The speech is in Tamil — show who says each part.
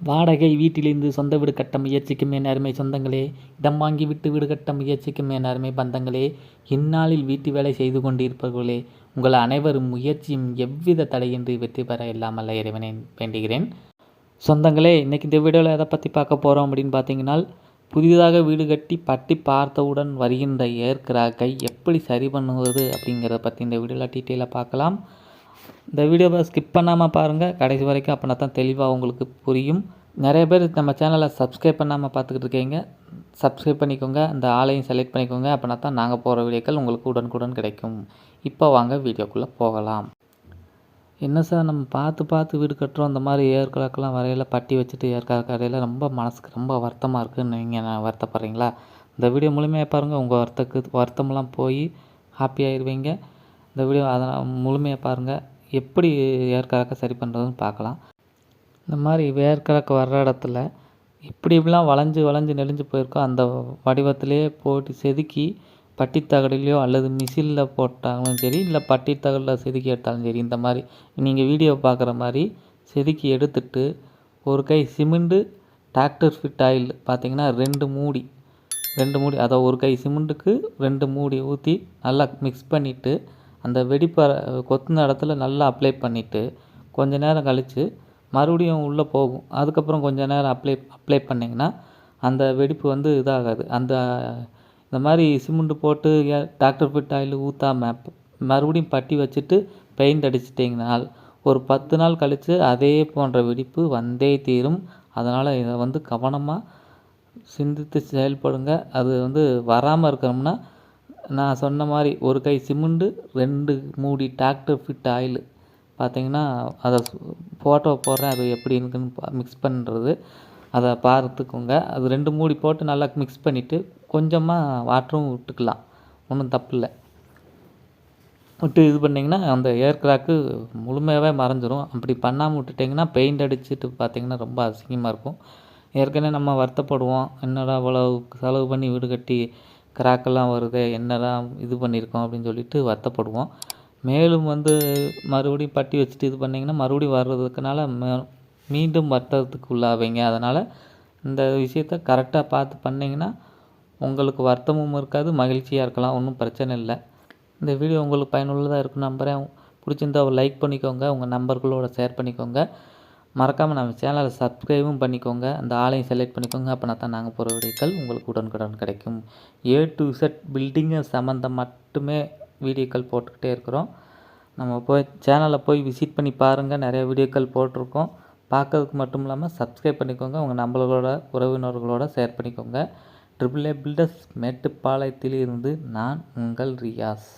Speaker 1: வாடகை வீட்டிலிருந்து சொந்த வீடு கட்ட முயற்சிக்கும் என் அருமை சொந்தங்களே இடம் வாங்கி விட்டு வீடு கட்ட முயற்சிக்கும் என் அருமை பந்தங்களே இந்நாளில் வீட்டு வேலை செய்து கொண்டிருப்பவர்களே உங்கள் அனைவரும் முயற்சியும் எவ்வித தடையின்றி வெற்றி பெற இல்லாமல் இறைவனை வேண்டுகிறேன். சொந்தங்களே இன்றைக்கி இந்த வீடியோவில் எதை பற்றி பார்க்க போகிறோம் அப்படின்னு பார்த்தீங்கன்னா புதிதாக வீடு கட்டி பட்டி பார்த்தவுடன் வருகின்ற ஏற்கிறாக்கை எப்படி சரி பண்ணுவது அப்படிங்கிறத பற்றி இந்த வீடியோவில் டீட்டெயிலாக பார்க்கலாம். இந்த வீடியோவை ஸ்கிப் பண்ணாமல் பாருங்கள் கடைசி வரைக்கும் அப்படின்னா தான் தெளிவாக உங்களுக்கு புரியும். நிறைய பேர் நம்ம சேனலை சப்ஸ்கிரைப் பண்ணாமல் பார்த்துக்கிட்டு இருக்கீங்க. சப்ஸ்கிரைப் பண்ணிக்கோங்க. அந்த ஆளையும் செலக்ட் பண்ணிக்கோங்க. அப்படின்னா தான் நாங்கள் போகிற வீடியோக்கள் உங்களுக்கு உடனுக்குடன் கிடைக்கும். இப்போ வாங்க வீடியோக்குள்ளே போகலாம். என்ன சார் நம்ம பார்த்து பார்த்து வீடு கட்டுறோம். அந்த மாதிரி ஏற்காக்கெல்லாம் வரையில் பட்டி வச்சுட்டு ஏற்கால கரையில் ரொம்ப மனசுக்கு ரொம்ப வருத்தமாக இருக்குதுன்னு நீங்கள் நான் வருத்தப்படுறீங்களா? இந்த வீடியோ மூலிமையாக பாருங்கள் உங்கள் வருத்தக்கு வருத்தமெல்லாம் போய் ஹாப்பியாகிடுவீங்க இந்த வீடியோ அதெல்லாம் முழுமையாக பாருங்கள் எப்படி ஏற்கறக்க சரி பண்ணுறதுன்னு பார்க்கலாம். இந்த மாதிரி வேர்க்கறக்க வர்ற இடத்துல இப்படி இப்படிலாம் வளைஞ்சு வளைஞ்சு நெளிஞ்சு போயிருக்கோ அந்த வடிவத்திலே போட்டு செதுக்கி பட்டி அல்லது மிஷினில் போட்டாலும் சரி இல்லை பட்டித்தகடில் செதுக்கி எடுத்தாலும் சரி இந்த மாதிரி நீங்கள் வீடியோ பார்க்குற மாதிரி செதுக்கி எடுத்துட்டு ஒரு கை சிமெண்ட்டு டிராக்டர் ஃபிட் ஆயில் பார்த்திங்கன்னா ரெண்டு மூடி ரெண்டு மூடி அதை ஒரு கை சிமெண்ட்டுக்கு ரெண்டு மூடி ஊற்றி நல்லா மிக்ஸ் பண்ணிவிட்டு அந்த வெடிப்ப கொத்துன இடத்துல நல்லா அப்ளை பண்ணிவிட்டு கொஞ்ச நேரம் கழித்து மறுபடியும் உள்ளே போகும். அதுக்கப்புறம் கொஞ்ச நேரம் அப்ளை அப்ளை பண்ணிங்கன்னா அந்த வெடிப்பு வந்து இதாகாது. அந்த இந்த மாதிரி சிமெண்ட்டு போட்டு டாக்டர் ஃபிட் ஆயில் ஊற்றாம மறுபடியும் பட்டி வச்சுட்டு பெயிண்ட் அடிச்சிட்டிங்கனால் ஒரு பத்து நாள் கழித்து அதே போன்ற வெடிப்பு வந்தே தீரும். அதனால் இதை வந்து கவனமாக சிந்தித்து செயல்படுங்க. அது வந்து வராமல் இருக்கணும்னா நான் சொன்ன மாதிரி ஒரு கை சிமெண்டு ரெண்டு மூடி டிராக்டர் ஃபிட் ஆயில் பார்த்தீங்கன்னா அதை ஃபோட்டோ போடுறேன். அது எப்படி இருக்குன்னு மிக்ஸ் பண்ணுறது அதை பார்த்துக்கோங்க. அது ரெண்டு மூடி போட்டு நல்லா மிக்ஸ் பண்ணிவிட்டு கொஞ்சமாக வாட்டரும் விட்டுக்கலாம். ஒன்றும் தப்பு இல்லை விட்டு இது பண்ணிங்கன்னா அந்த ஏர் கிராக்கு முழுமையாகவே மறைஞ்சிரும். அப்படி பண்ணாமல் விட்டுட்டிங்கன்னா பெயிண்ட் அடிச்சுட்டு பார்த்திங்கன்னா ரொம்ப அசிங்கமாக இருக்கும். ஏற்கனவே நம்ம வருத்தப்படுவோம். என்னடா இவ்வளோ செலவு பண்ணி வீடு கட்டி கிராக்கெல்லாம் வருதே என்னடா இது பண்ணியிருக்கோம் அப்படின்னு சொல்லிட்டு வருத்தப்படுவோம். மேலும் வந்து மறுபடியும் பட்டி வச்சுட்டு இது பண்ணிங்கன்னா மறுபடியும் வர்றதுக்குனால மீண்டும் வருத்தத்துக்கு உள்ளாவீங்க. அதனால் இந்த விஷயத்த கரெக்டாக பார்த்து பண்ணிங்கன்னா உங்களுக்கு வருத்தமும் இருக்காது மகிழ்ச்சியாக இருக்கலாம் ஒன்றும் பிரச்சனை இல்லை. இந்த வீடியோ உங்களுக்கு பயனுள்ளதாக இருக்கும் நம்புகிறேன் பிடிச்சிருந்தா ஒரு லைக் பண்ணிக்கோங்க உங்கள் நம்பர்களோட ஷேர் பண்ணிக்கோங்க. மறக்காமல் நம்ம சேனலை சப்ஸ்கிரைபும் பண்ணிக்கோங்க. அந்த ஆளையும் செலக்ட் பண்ணிக்கோங்க. அப்போனா தான் நாங்கள் போகிற வீடியோக்கள் உங்களுக்கு உடனுக்குடன் கிடைக்கும். ஏ டு செட் பில்டிங்கு சம்மந்தம் மட்டுமே வீடியோக்கள் போட்டுக்கிட்டே இருக்கிறோம். நம்ம போய் சேனலை போய் விசிட் பண்ணி பாருங்கள் நிறைய வீடியோக்கள் போட்டிருக்கோம். பார்க்கறதுக்கு மட்டும் இல்லாமல் சப்ஸ்கிரைப் பண்ணிக்கோங்க. உங்கள் நம்மளோட உறவினர்களோட ஷேர் பண்ணிக்கோங்க. ட்ரிபிள் ஏ பில்டர்ஸ் மேட்டுப்பாளையத்தில் இருந்து நான் உங்கள் ரியாஸ்.